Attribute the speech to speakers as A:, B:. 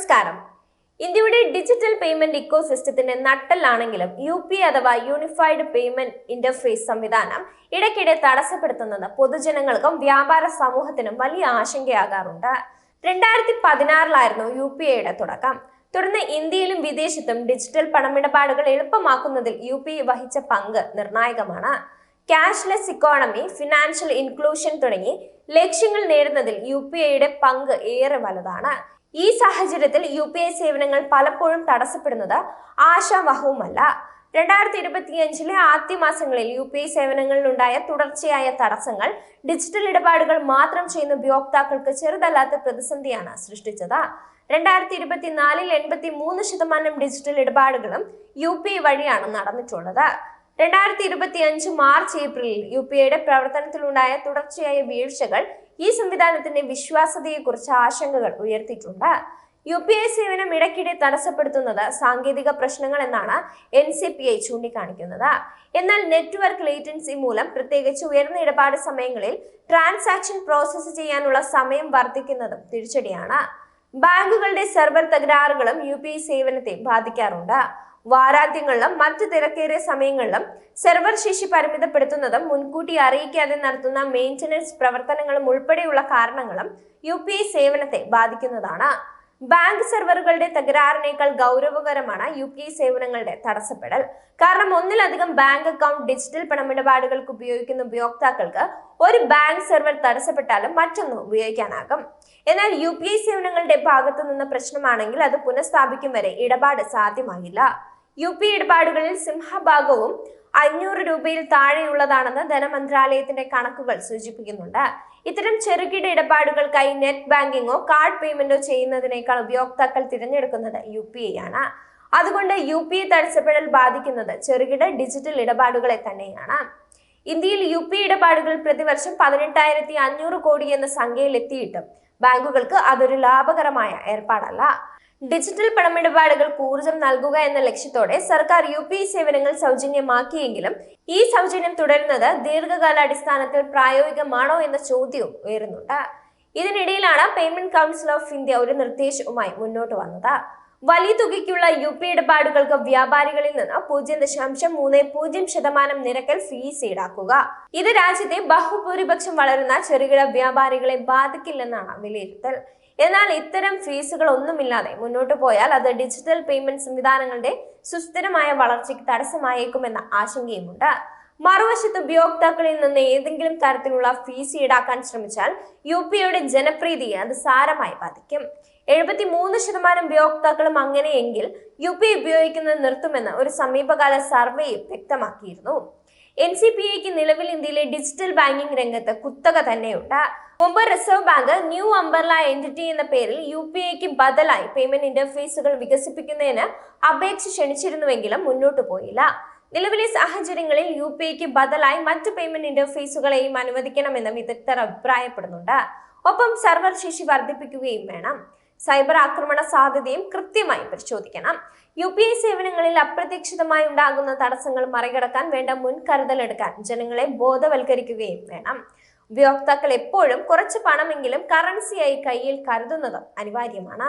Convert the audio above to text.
A: നമസ്കാരം. ഇന്ത്യയുടെ digital payment eco സിസ്റ്റത്തിന്റെ നട്ടലാണെങ്കിലും യു പി അഥവാ യൂണിഫൈഡ് പേയ്മെന്റ് ഇന്റർഫേസ് സംവിധാനം ഇടയ്ക്കിടെ തടസ്സപ്പെടുത്തുന്നത് പൊതുജനങ്ങൾക്കും വ്യാപാര സമൂഹത്തിനും വലിയ ആശങ്കയാകാറുണ്ട്. രണ്ടായിരത്തി പതിനാറിലായിരുന്നു യു പി ഐയുടെ തുടക്കം. തുടർന്ന് ഇന്ത്യയിലും വിദേശത്തും ഡിജിറ്റൽ പണമിടപാടുകൾ എളുപ്പമാക്കുന്നതിൽ യു പി ഐ വഹിച്ച പങ്ക് നിർണായകമാണ്. ക്യാഷ്ലെസ് ഇക്കോണമി ഫിനാൻഷ്യൽ ഇൻക്ലൂഷൻ തുടങ്ങി ലക്ഷ്യങ്ങൾ നേടുന്നതിൽ യു പി ഐയുടെ പങ്ക് ഏറെ വലുതാണ്. ഈ സാഹചര്യത്തിൽ യു പി ഐ സേവനങ്ങൾ പലപ്പോഴും തടസ്സപ്പെടുന്നത് ആശാവഹവുമല്ല രണ്ടായിരത്തി ഇരുപത്തിയഞ്ചിലെ ആദ്യ മാസങ്ങളിൽ യു പി ഐ സേവനങ്ങളിലുണ്ടായ തുടർച്ചയായ തടസ്സങ്ങൾ ഡിജിറ്റൽ ഇടപാടുകൾ മാത്രം ചെയ്യുന്ന ഉപയോക്താക്കൾക്ക് ചെറുതല്ലാത്ത പ്രതിസന്ധിയാണ് സൃഷ്ടിച്ചത്. രണ്ടായിരത്തി ഇരുപത്തിനാലിൽ എൺപത്തി മൂന്ന് ശതമാനം ഡിജിറ്റൽ ഇടപാടുകളും യു പി ഐ വഴിയാണ് നടന്നിട്ടുള്ളത്. രണ്ടായിരത്തി ഇരുപത്തി അഞ്ച് മാർച്ച് ഏപ്രിലിൽ യു പി ഐയുടെ പ്രവർത്തനത്തിലുണ്ടായ തുടർച്ചയായ വീഴ്ചകൾ ഈ സംവിധാനത്തിന്റെ വിശ്വാസ്യതയെക്കുറിച്ച് ആശങ്കകൾ ഉയർത്തിയിട്ടുണ്ട്. യു പി ഐ സേവനം ഇടയ്ക്കിടെ തടസ്സപ്പെടുത്തുന്നത് സാങ്കേതിക പ്രശ്നങ്ങൾ എന്നാണ് എൻ സി പി ഐ ചൂണ്ടിക്കാണിക്കുന്നത്. എന്നാൽ നെറ്റ്വർക്ക് ലേറ്റൻസി മൂലം പ്രത്യേകിച്ച് ഉയർന്ന ഇടപാട് സമയങ്ങളിൽ ട്രാൻസാക്ഷൻ പ്രോസസ്സ് ചെയ്യാനുള്ള സമയം വർദ്ധിക്കുന്നതും തിരിച്ചടിയാണ്. ബാങ്കുകളുടെ സെർവർ തകരാറുകളും യു സേവനത്തെ ബാധിക്കാറുണ്ട്. വാരാന്ത്യങ്ങളിലും മറ്റ് തിരക്കേറിയ സമയങ്ങളിലും സെർവർ ശേഷി പരിമിതപ്പെടുത്തുന്നതും മുൻകൂട്ടി അറിയിക്കാതെ നടത്തുന്ന മെയിന്റനൻസ് പ്രവർത്തനങ്ങളും ഉൾപ്പെടെയുള്ള കാരണങ്ങളും യു സേവനത്തെ ബാധിക്കുന്നതാണ്. ബാങ്ക് സെർവറുകളുടെ തകരാറിനേക്കാൾ ഗൗരവകരമാണ് യു പി ഐ സേവനങ്ങളുടെ തടസ്സപ്പെടൽ. കാരണം ഒന്നിലധികം ബാങ്ക് അക്കൗണ്ട് ഡിജിറ്റൽ പണമിടപാടുകൾക്ക് ഉപയോഗിക്കുന്ന ഉപയോക്താക്കൾക്ക് ഒരു ബാങ്ക് സെർവർ തടസ്സപ്പെട്ടാലും മറ്റൊന്ന് ഉപയോഗിക്കാനാകും. എന്നാൽ യു സേവനങ്ങളുടെ ഭാഗത്തു നിന്ന് പ്രശ്നമാണെങ്കിൽ അത് പുനഃസ്ഥാപിക്കും വരെ ഇടപാട് സാധ്യമാകില്ല. യു പി ഇടപാടുകളിൽ സിംഹഭാഗവും അഞ്ഞൂറ് രൂപയിൽ താഴെയുള്ളതാണെന്ന് ധനമന്ത്രാലയത്തിന്റെ കണക്കുകൾ സൂചിപ്പിക്കുന്നുണ്ട്. ഇത്തരം ചെറുകിട ഇടപാടുകൾക്കായി നെറ്റ് ബാങ്കിങ്ങോ കാർഡ് പേയ്മെന്റോ ചെയ്യുന്നതിനേക്കാൾ ഉപയോക്താക്കൾ തിരഞ്ഞെടുക്കുന്നത് യു പി ഐ ആണ്. അതുകൊണ്ട് യു പി ഐ തടസ്സപ്പെടൽ ബാധിക്കുന്നത് ചെറുകിട ഡിജിറ്റൽ ഇടപാടുകളെ തന്നെയാണ്. ഇന്ത്യയിൽ യു പി ഇടപാടുകൾ പ്രതിവർഷം പതിനെട്ടായിരത്തി അഞ്ഞൂറ് കോടി എന്ന സംഖ്യയിലെത്തിയിട്ടും ബാങ്കുകൾക്ക് അതൊരു ലാഭകരമായ ഏർപ്പാടല്ല. ഡിജിറ്റൽ പണമിടപാടുകൾക്ക് ഊർജം നൽകുക എന്ന ലക്ഷ്യത്തോടെ സർക്കാർ യു പി സേവനങ്ങൾ സൗജന്യമാക്കിയെങ്കിലും ഈ സൗജന്യം തുടരുന്നത് ദീർഘകാലാടിസ്ഥാനത്തിൽ പ്രായോഗികമാണോ എന്ന ചോദ്യവും ഉയരുന്നുണ്ട്. ഇതിനിടയിലാണ് പേയ്മെന്റ് കൗൺസിൽ ഓഫ് ഇന്ത്യ ഒരു നിർദ്ദേശവുമായി മുന്നോട്ട് വന്നത്. വലിയ തുകയ്ക്കുള്ള യു പി ഇടപാടുകൾക്ക് വ്യാപാരികളിൽ നിന്ന് പൂജ്യം ദശാംശം മൂന്ന് പൂജ്യം ശതമാനം നിരക്കിൽ ഫീസ് ഈടാക്കുക. ഇത് രാജ്യത്തെ ബഹുഭൂരിപക്ഷം വളരുന്ന ചെറുകിട വ്യാപാരികളെ ബാധിക്കില്ലെന്നാണ് വിലയിരുത്തൽ. എന്നാൽ ഇത്തരം ഫീസുകൾ ഒന്നുമില്ലാതെ മുന്നോട്ട് പോയാൽ അത് ഡിജിറ്റൽ പേയ്മെന്റ് സംവിധാനങ്ങളുടെ സുസ്ഥിരമായ വളർച്ചയ്ക്ക് തടസ്സമായേക്കുമെന്ന ആശങ്കയുമുണ്ട്. മറുവശത്ത് ഉപയോക്താക്കളിൽ നിന്ന് ഏതെങ്കിലും തരത്തിലുള്ള ഫീസ് ഈടാക്കാൻ ശ്രമിച്ചാൽ യു പി ഐയുടെ ജനപ്രീതിയെ അത് സാരമായി ബാധിക്കും. എഴുപത്തി മൂന്ന് ശതമാനം ഉപയോക്താക്കളും അങ്ങനെയെങ്കിൽ യു പി ഉപയോഗിക്കുന്നത് നിർത്തുമെന്ന് ഒരു സമീപകാല സർവേയും വ്യക്തമാക്കിയിരുന്നു. എൻ സി പി ഐക്ക് നിലവിൽ ഇന്ത്യയിലെ ഡിജിറ്റൽ ബാങ്കിംഗ് രംഗത്ത് കുത്തക തന്നെയുണ്ട്. മുമ്പ് reserve bank new umbrella entity എന്ന പേരിൽ യു പി ഐക്ക് ബദലായി പേയ്മെന്റ് ഇന്റർഫേസുകൾ വികസിപ്പിക്കുന്നതിന് അപേക്ഷ ക്ഷണിച്ചിരുന്നുവെങ്കിലും മുന്നോട്ടു പോയില്ല. നിലവിലെ സാഹചര്യങ്ങളിൽ യു പി ഐക്ക് ബദലായി മറ്റു പേയ്മെന്റ് ഇന്റർഫേസുകളെയും അനുവദിക്കണമെന്ന് വിദഗ്ധർ അഭിപ്രായപ്പെടുന്നുണ്ട്. ഒപ്പം സെർവർ ശേഷി വർദ്ധിപ്പിക്കുകയും വേണം. സൈബർ ആക്രമണ സാധ്യതയും കൃത്യമായി പരിശോധിക്കണം. യു പി ഐ സേവനങ്ങളിൽ അപ്രതീക്ഷിതമായി ഉണ്ടാകുന്ന തടസ്സങ്ങൾ മറികടക്കാൻ വേണ്ട മുൻകരുതലെടുക്കാൻ ജനങ്ങളെ ബോധവൽക്കരിക്കുകയും വേണം. ഉപയോക്താക്കൾ എപ്പോഴും കുറച്ച് പണമെങ്കിലും കറൻസിയായി കയ്യിൽ കരുതുന്നത് അനിവാര്യമാണ്.